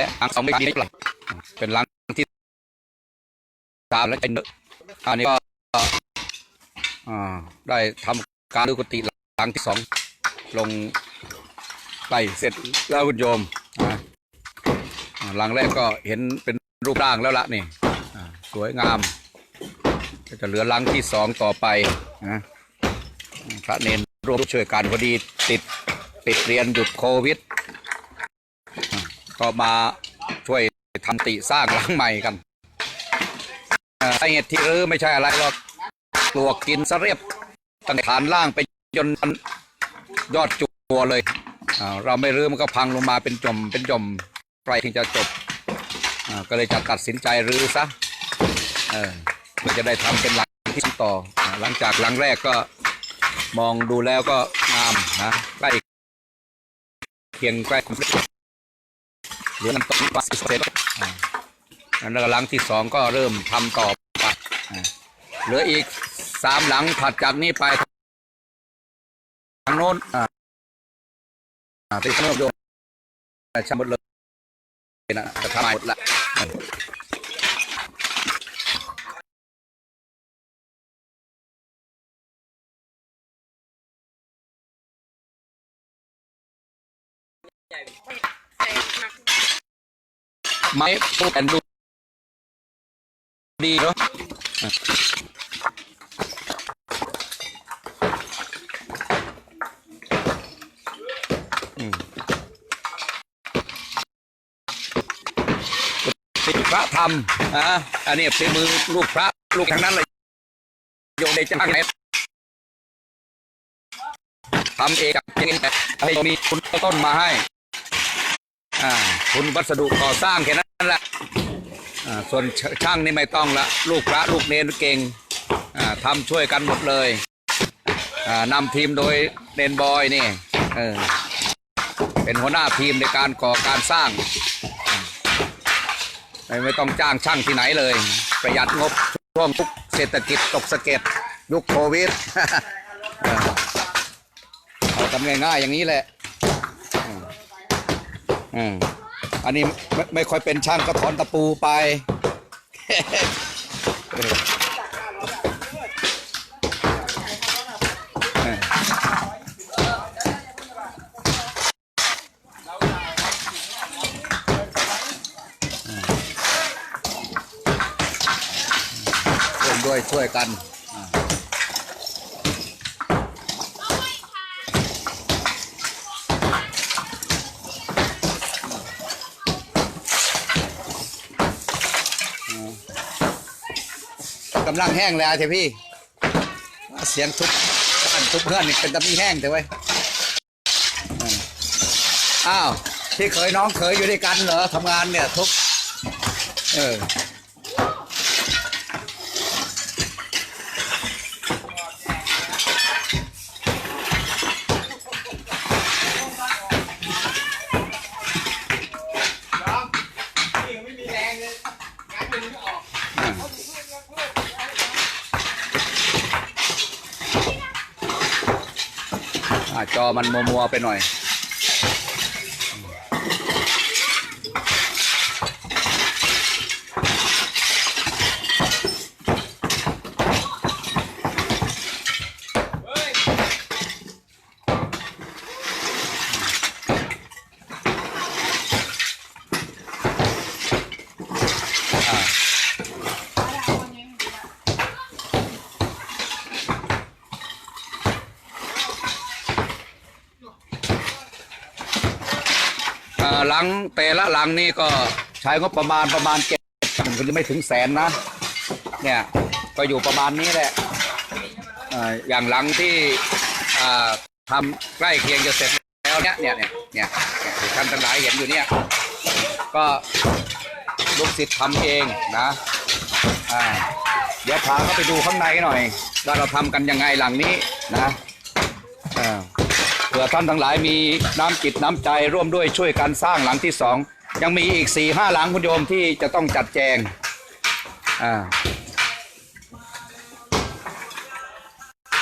แล้วหลังสองไม่ดีหรอกเป็นหลังที่สามแล้วจะเนอะอันนี้ก็อ่าได้ทำการดูกุฏิหลังที่สองลงไล่เสร็จแล้วคุณโยมนะอ่าหลังแรกก็เห็นเป็นรูปร่างแล้วละนี่สวยงามก็จะเหลือหลังที่สองต่อไปนะพระเนนร่วมช่วยกันพอดีติดปิดเรียนหยุดโควิด ก็มาช่วยทำติสร้างหลังใหม่กันเอ่อสาเหตุที่รื้อไม่ใช่อะไรหรอกปลวกกินซะเรียบตั้งฐานล่างไปจนยอดจั่วเลยเราไม่รื้อมันก็พังลงมาเป็นจมเป็นจมใกล้ที่จะจบก็เลยจะตัดสินใจรื้อซะเออเพื่อจะได้ทำเป็นหลังที่ต่อ หลังจากหลังแรกก็มองดูแล้วก็งามนะใกล้เคียงใกล้ เหลือน้ำตกปัสสิเซนแล้วก็หลังที่สองก็เริ่มทำต่อไปเหลืออีกสามหลังถัดจากนี้ไปทางโน้นอ่าอ่าที่โน้นโยมช่างหมดเลยนะจะทำหมดละ ไม้ปูแผ่นดูดีเนาะอะอืมติดพระธรรมอะอันนี้ฝีมือลูกพระลูกทั้งนั้นเลยโยมได้จ้างไหนทำเองกับเองให้มีคุณต้นมาให้ คุณวัสดุก่อสร้างแค่นั้นแหละส่วนชช่างนี่ไม่ต้องละลูกพระลูกเนนเก่งอ่าทำช่วยกันหมดเลยอ่านำทีมโดยเนนบอยนี่เป็นหัวหน้าทีมในการก่อการสร้าง ไม่ต้องจ้างช่างที่ไหนเลย ประหยัดงบช่วงทุกเศรษฐกิจตกสะเก็ดยุคโควิดเออเอาทำง่ายๆอย่างนี้แหละ อืมอันนี้ไม่ไม่ค่อยเป็นช่างก็ถอนตะปูไป เออเออร่วมด้วยช่วยกัน กำลังแห้งเลยอาเทพี่เสียงทุบบ้านทุบเพื่อนนี่เป็นตะมีแห้งแต่ไว้ยอ้าวที่เคยน้องเคยอยู่ด้วยกันเหรอทำงานเนี่ยทุบเออ มันมัวๆไปหน่อย ลังแต่ละหลังนี่ก็ใช้งบประมาณประมาณเจ็ดมันจะไม่ถึงแสนนะ เนี่ยก็อยู่ประมาณนี้แหละอย่างหลังที่ทำใกล้เคียงจะเสร็จแล้วเนี่ยเนี่ยเนี่ยเนี่ยท่านทั้งหลายเห็นอยู่เนี่ยก็ลูกศิษย์ทำเองนะเดี๋ยวพาเขาไปดูข้างในหน่อยว่าเราทำกันยังไงหลังนี้นะอ่า เผื่อท่านทั้งหลายมีน้ำจิตน้ำใจร่วมด้วยช่วยกันสร้างหลังที่สองยังมีอีกสี่ห้าหลังคุณโยมที่จะต้องจัดแจงอ่า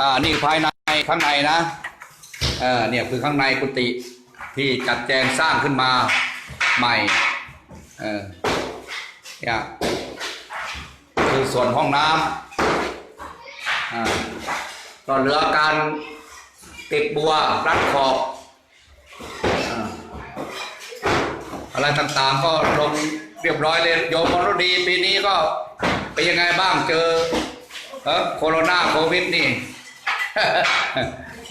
อ่านี่ภายในข้างในนะเออเนี่ยคือข้างในกุฏิที่จัดแจงสร้างขึ้นมาใหม่เออเนี่ยคือส่วนห้องน้ำอ่าก็เหลือการ ติดบัวรัดขอบอะไรต่างๆก็ลงเรียบร้อยเลยโยมมรดีปีนี้ก็เป็นยังไงบ้างเจอเออโคโรนาโควิดนี่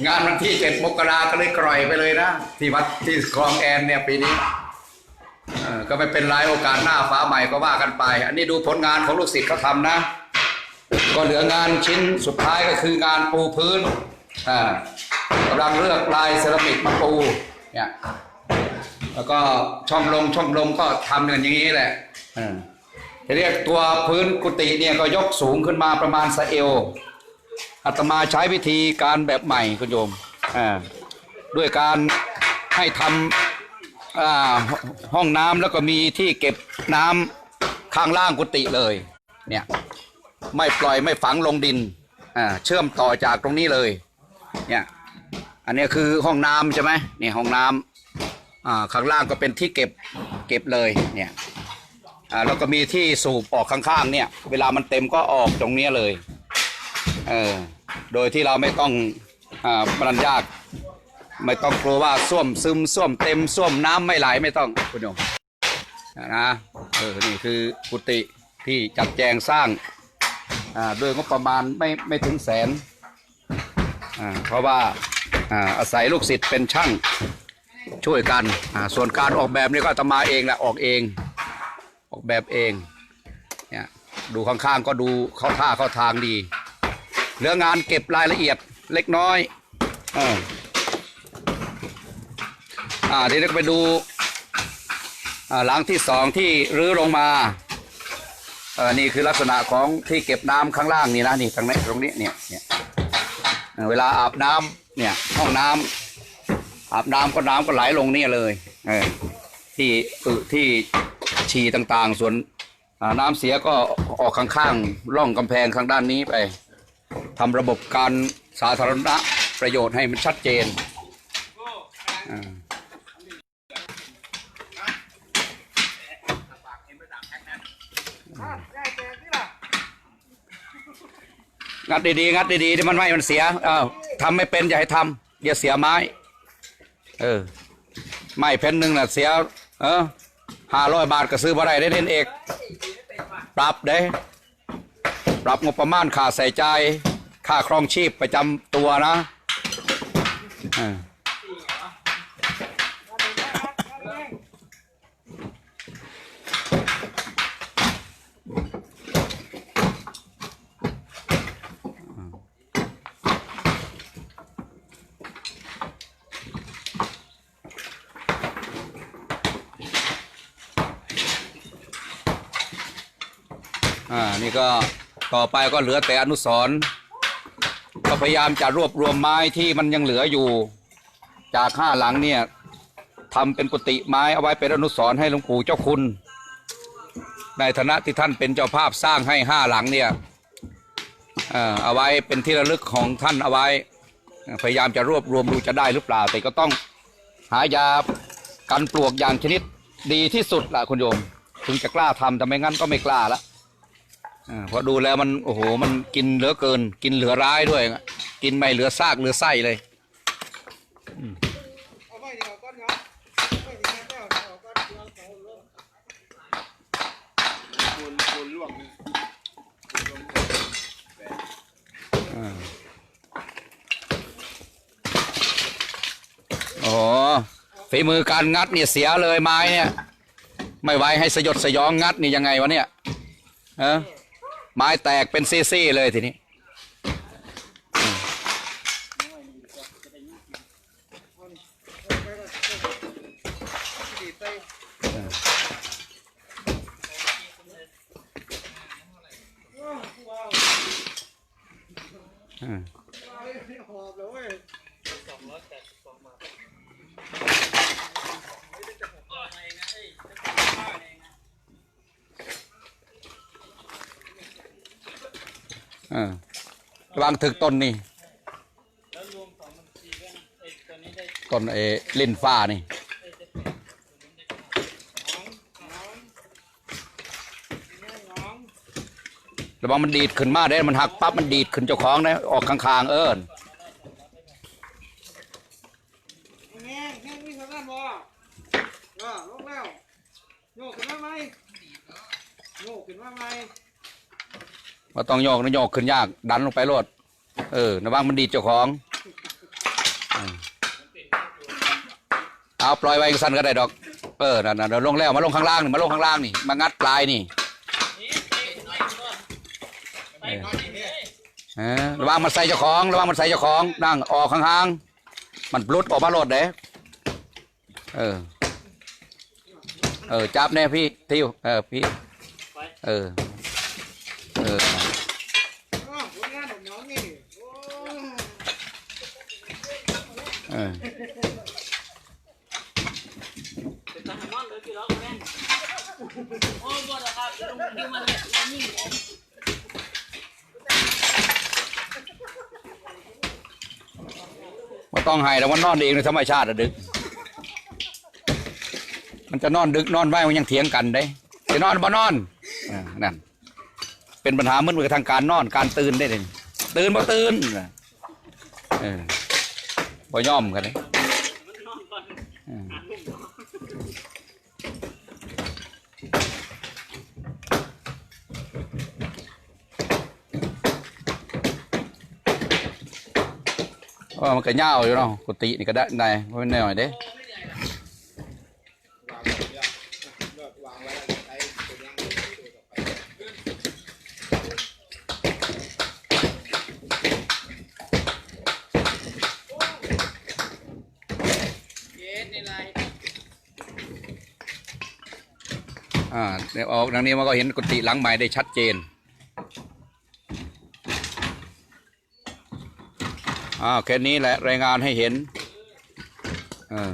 งานวันที่เจ็ดมกราก็เลยกร่อยไปเลยนะที่วัดที่คลองแอนเนี่ยปีนี้ก็ไม่เป็นไรโอกาสหน้าฟ้าใหม่ก็ว่ากันไป อันนี้ดูผลงานของลูกศิษย์เขาทำนะ ก็เหลืองานชิ้นสุดท้ายก็คืองานปูพื้นอ่า กำลังเลือกลายเซรามิกมาปูเนี่ยแล้วก็ช่องลงช่องลมก็ทำกันอย่างนี้แหละเออจะเรียกตัวพื้นกุฏิเนี่ยก็ยกสูงขึ้นมาประมาณสะเอวอาตมาใช้วิธีการแบบใหม่คุณโยมอ่าด้วยการให้ทำอ่าห้องน้ำแล้วก็มีที่เก็บน้ำข้างล่างกุฏิเลยเนี่ยไม่ปล่อยไม่ฝังลงดินอ่าเชื่อมต่อจากตรงนี้เลยเนี่ย อันนี้คือห้องน้ำใช่ไหมเนี่ยห้องน้ำอ่าข้างล่างก็เป็นที่เก็บเก็บเลยเนี่ยอ่าแล้วก็มีที่สูบออกข้างๆ เนี่ย เวลามันเต็มก็ออกตรงเนี้ยเลยเออโดยที่เราไม่ต้องอ่าบรรยากไม่ต้องกลัวว่าส้วมซึมส้วมเต็มส้วมน้ำไม่ไหลไม่ต้องคุณโยมนะเออนี่คือกุฏิที่จัดแจงสร้างอ่าด้วยงบประมาณไม่ไม่ถึงแสนอ่าเพราะว่า อาศัยลูกศิษย์เป็นช่างช่วยกัน ส่วนการออกแบบนี่ก็ตมาเองแหละออกเอง ออกแบบเองเนี่ยดูข้างๆก็ดูเข้าท่าเข้าทางดีเหลืองานเก็บรายละเอียดเล็กน้อยอออ่าเดี๋ยวเราไปดูอ่าหลังที่สองที่รื้อลงมาเออนี่คือลักษณะของที่เก็บน้ำข้างล่างนี่นะนี่ตรงนี้ตรงนี้เนี่ยเนี่ย เวลาอาบน้ำเนี่ยห้องน้ำอาบน้ำก็น้ำก็ไหลลงนี่เลยเออที่อึที่ฉี่ต่างๆ ส่วนน้ำเสียก็ออกข้างๆร่องกำแพงข้างด้านนี้ไปทำระบบการสาธารณประโยชน์ให้มันชัดเจนอ่า งัดดีๆงัดดีๆที่มันไม่มันเสียอ้าวทำไม่เป็นอย่าให้ทำอย่าเสียไม้ เออ ไม้เพนหนึ่งน่ะเสีย เออห้าร้อยบาทก็ซื้อมาได้ได้เล่นเอกปรับเด้ปรับงบประมาณค่าใส่ใจ ค่าครองชีพประจำตัวนะอ่า อ่านี่ก็ต่อไปก็เหลือแต่อนุสรณ์ก็พยายามจะรวบรวมไม้ที่มันยังเหลืออยู่ จากห้าหลังเนี่ยทำเป็นกุฏิไม้เอาไว้เป็นอนุสรณ์ให้หลวงปู่เจ้าคุณ ในฐานะที่ท่านเป็นเจ้าภาพสร้างให้ห้าหลังเนี่ยเอ่อเอาไว้เป็นที่ระลึกของท่านเอาไว้ พยายามจะรวบรวมดูจะได้หรือเปล่า แต่ก็ต้องหายากันปลวกอย่างชนิดดีที่สุดล่ะคุณโยม ถึงจะกล้าทำแต่ไม่งั้นก็ไม่กล้าละ เพราะดูแล้วมันโอ้โหมันกินเหลือเกิน กินเหลือร้ายด้วย กินไม่เหลือซากเหลือไส้เลยอ๋อฝีมือการงัดเนี่ยเสียเลยไม้เนี่ย ไม่ไหวให้สยดสยองงัดนี่ยังไงวะเนี่ยเออ ไม้แตกเป็นซี่ๆเลยทีนี้ดี ออวางถึกต้นนี่ต้นเอลินฟ้านี่ระวังมันดีดขึ้นมาได้มันหักปั๊บมันดีดขึ้นเจ้าของได้ออกค้างๆ เอิญโยกขึ้นมาไหมโยกขึ้นมาไหม ว่าต้องโยกนะโยกขึ้นยาก ดันลงไปโลด เออระวังมันดีดเจ้าของเอาปล่อยไว้สั้นก็ได้ดอก เออนั่นๆเดี๋ยวลงแล้วมาลงข้างล่างนี่มาลงข้างล่างนี่มางัดปลายนี่เออระวังมันใส่เจ้าของระวังมันใส่เจ้าของ นั่งออกข้างๆมันปลุดออกมาโลดเด้เออ เออจับแน่พี่ทิวเออพี่ เออ เออานของน้องนี่โอ้เออเป็นทหารนอนเลยพี่น้องแม่นโอ้บ่ดอกครับลงดิวมาเลยนี่ผมมันต้องให้แล้วมันนอนเองในธรรมชาติอะดึก มันจะนอนดึกนอนไว้มันยังเถียงกันได้จะนอนบ่นอนอ่านั่น เป็นปัญหาเหมือนกับทางการนอนการตื่นได้เลยตื่นบ่ตื่นเออบ่ย่อมกันเลยมันนอนก่อนเออหาลูกเนาะเพราะว่ามันก็ย่าวอยู่เนาะกุฏินี่ก็ได้ได้ไม่เป็นหน่อยเด้ เย็นในไร อ่า เดี๋ยวออกทางนี้มันก็เห็นกุฏิหลังใหม่ได้ชัดเจนอ่าแค่นี้แหละรายงานให้เห็นอ่า